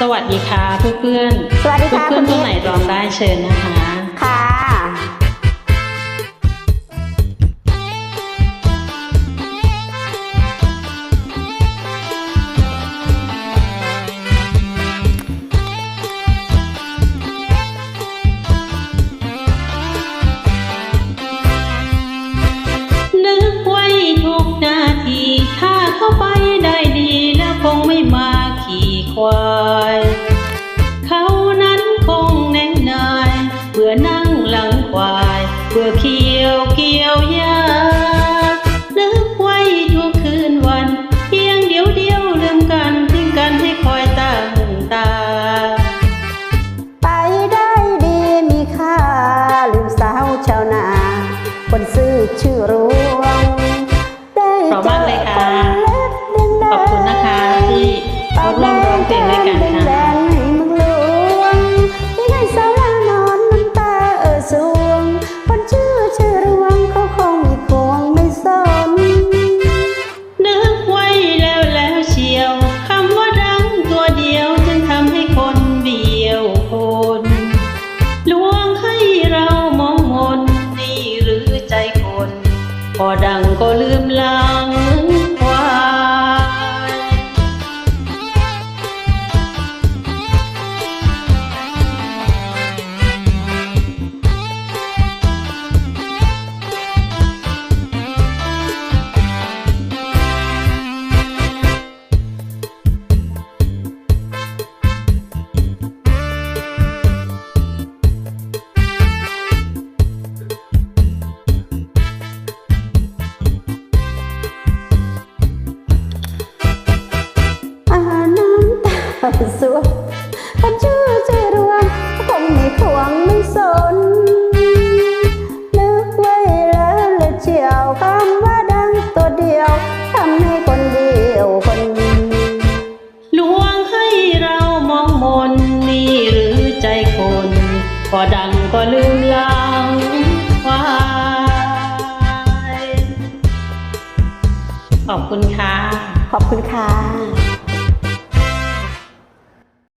สวัสดีค่ะเพื่อนๆสวัสดีค่ะเพื่อนๆคุคณนนิดไหนร้องได้เชิญนะคะ คนซื่อชื่อรวงได้เพ พ สวงคนชื่อชื่อรวงเขาคงไม่ควงไม่สน นึกไว้แล้วเลยเชียวคำว่าดังตัวเดียวทำให้คนเดียวคนลวงให้เรามองมนนี่หรือใจคนพอดังก็ลืมหลังควายขอบคุณค่ะ ขอบคุณค่ะ